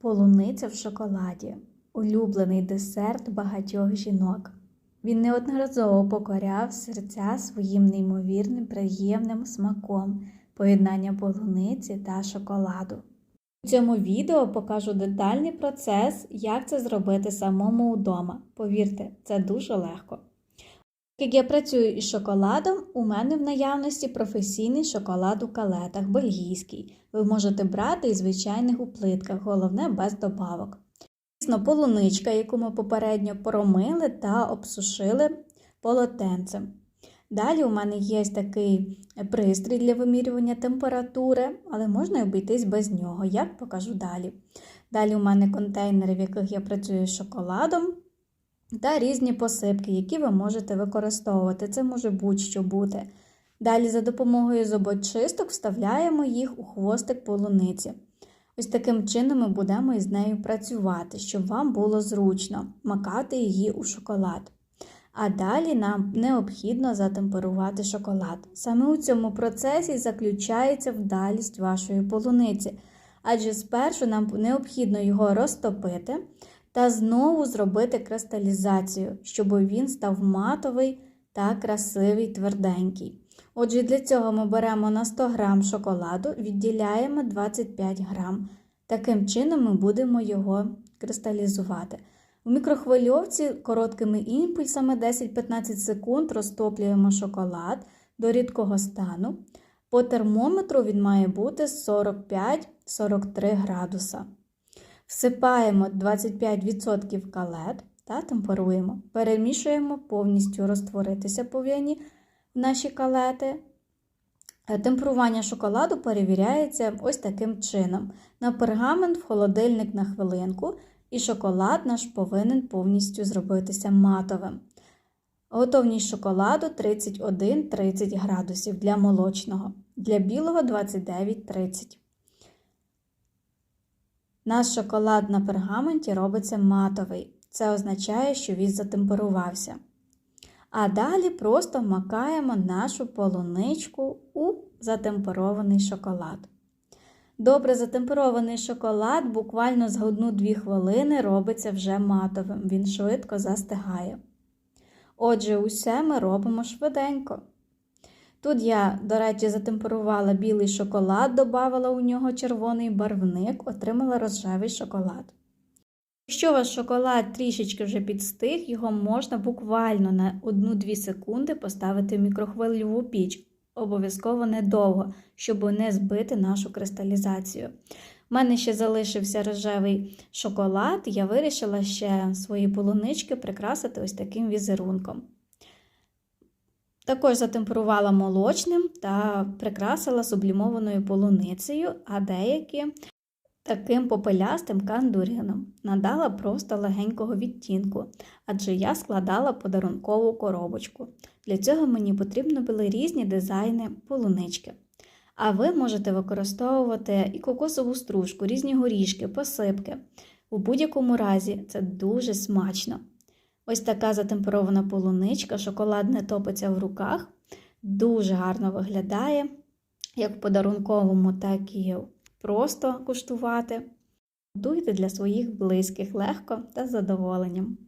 Полуниця в шоколаді улюблений десерт багатьох жінок. Він неодноразово покоряв серця своїм неймовірним приємним смаком поєднання полуниці та шоколаду. У цьому відео покажу детальний процес, як це зробити самому вдома. Повірте, це дуже легко. Як я працюю із шоколадом, у мене в наявності професійний шоколад у калетах, бельгійський. Ви можете брати і звичайних у плитках, головне без добавок. Звісно, полуничка, яку ми попередньо промили та обсушили полотенцем. Далі у мене є такий пристрій для вимірювання температури, але можна обійтись без нього, як покажу далі. Далі у мене контейнери, в яких я працюю з шоколадом, та різні посипки, які ви можете використовувати. Це може будь-що бути. Далі за допомогою зубочисток вставляємо їх у хвостик полуниці. Ось таким чином ми будемо із нею працювати, щоб вам було зручно макати її у шоколад. А далі нам необхідно затемперувати шоколад. Саме у цьому процесі заключається вдалість вашої полуниці, адже спершу нам необхідно його розтопити та знову зробити кристалізацію, щоб він став матовий та красивий тверденький. Отже, для цього ми беремо на 100 г шоколаду, відділяємо 25 г. Таким чином ми будемо його кристалізувати. У мікрохвильовці короткими імпульсами 10-15 секунд розтоплюємо шоколад до рідкого стану. По термометру він має бути 45-43 градуса. Всипаємо 25% калет та темперуємо. Перемішуємо повністю розтворитися повинні наші калети. Темперування шоколаду перевіряється ось таким чином. На пергамент в холодильник на хвилинку, і шоколад наш повинен повністю зробитися матовим. Готовність шоколаду 31-30 градусів для молочного, для білого 29-30. Наш шоколад на пергаменті робиться матовий. Це означає, що він затемперувався. А далі просто макаємо нашу полуничку у затемперований шоколад. Добре затемперований шоколад буквально за 1-2 хвилини робиться вже матовим, він швидко застигає. Отже, усе ми робимо швиденько. Тут я, до речі, затемперувала білий шоколад, додавала у нього червоний барвник, отримала рожевий шоколад. Якщо ваш шоколад трішечки вже підстиг, його можна буквально на 1-2 секунди поставити в мікрохвильову піч. Обов'язково недовго, щоб не збити нашу кристалізацію. У мене ще залишився рожевий шоколад, я вирішила ще свої полунички прикрасити ось таким візерунком. Також затемперувала молочним та прикрасила сублімованою полуницею, а деякі таким попелястим кандуріном. Надала просто легенького відтінку, адже я складала подарункову коробочку. Для цього мені потрібно були різні дизайни полунички. А ви можете використовувати і кокосову стружку, різні горішки, посипки. У будь-якому разі це дуже смачно. Ось така затемперована полуничка, шоколад не топиться в руках. Дуже гарно виглядає, як в подарунковому, так і просто куштувати. Готуйте для своїх близьких легко та з задоволенням.